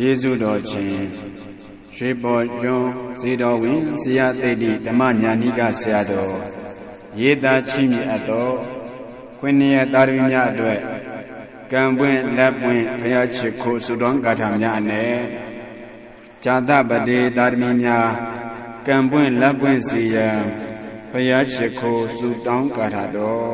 ကျေးဇူးတော်ရှင်ရွှေပေါ်ကျွန်းဇေတော်ဝင်ဆရာသိတိဓမ္မညာနိကဆရာတော်ရေးသားချိမြတ်တော်ခွင့်ရတာရမများအတွက်ကံပွင့်လက်ပွင့်ဘုရားချစ်ခိုးဆုတော်ဂါထာများနဲ့ဇာတပတိတာရမများကံပွင့်လက်ပွင့်စီရန်ဘုရားချစ်ခိုးဆုတောင်းဂါထာတော်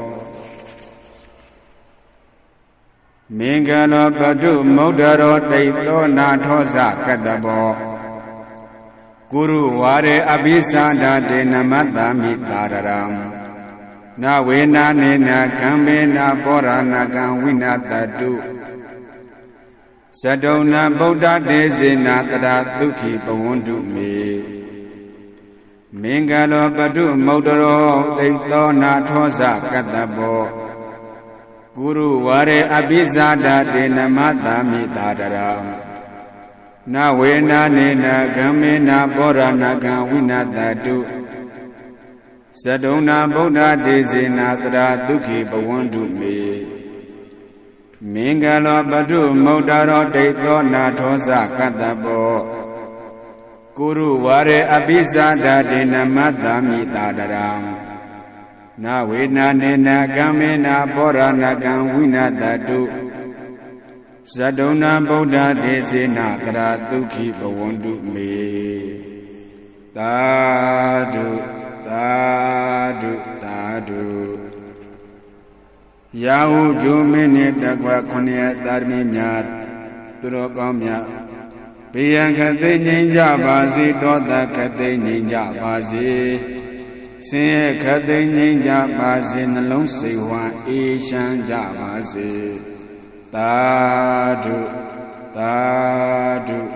မင်္ဂလောပတုမௌဒရောတိတ်သောနာထောဇကတ္တဘောကုရုဝါရေအဘိသန္ဒတေနမတ္တမိတာရရံနဝေနာနေနကံမေနာပောရဏကံဝိနာတတုသတုံနဗုဒ္ဓဒေစေနာတရာဒုက္ခိပဝန္တုမေမင်္ဂလောပတုမௌဒရောတိတ်သောနာထောဇကတ္တဘော ကုရုဝါရေအပိဇာဒတေနမတမိတာတရာနဝေနာနေနကံမေနာပောရဏကံဝိနာတတုသတုံနာဗုဒ္ဓဒေဇေနာတရာဒုက္ခိပဝန္တုမေမင်္ဂလောပတုမௌတရောတိတ်သောနာထောဇကတ္တပောကုရုဝါရေအပိဇာဒတေနမတမိတာတရာ နဝေနာနေနကံမေနာပောရဏကံဝိနတတုဇဒုံနာဗုဒ္ဓဒေစေနာကရာဒုက္ခိဘဝန္တုမေသာဓုသာဓုသာဓုရာဟုဂျုမင်းနှင့်တကွခုနှစ်ရသာရမီများသူတော်ကောင်းများဘေယံခသိငြိမ်းကြပါစေတောတခသိငြိမ်းကြပါစေ ဆင်းရဲခတ်သိမ်းငြိမ်းကြပါစေနှလုံးစိတ်ဝမ်းအေးချမ်းကြပါစေသာဓုသာဓု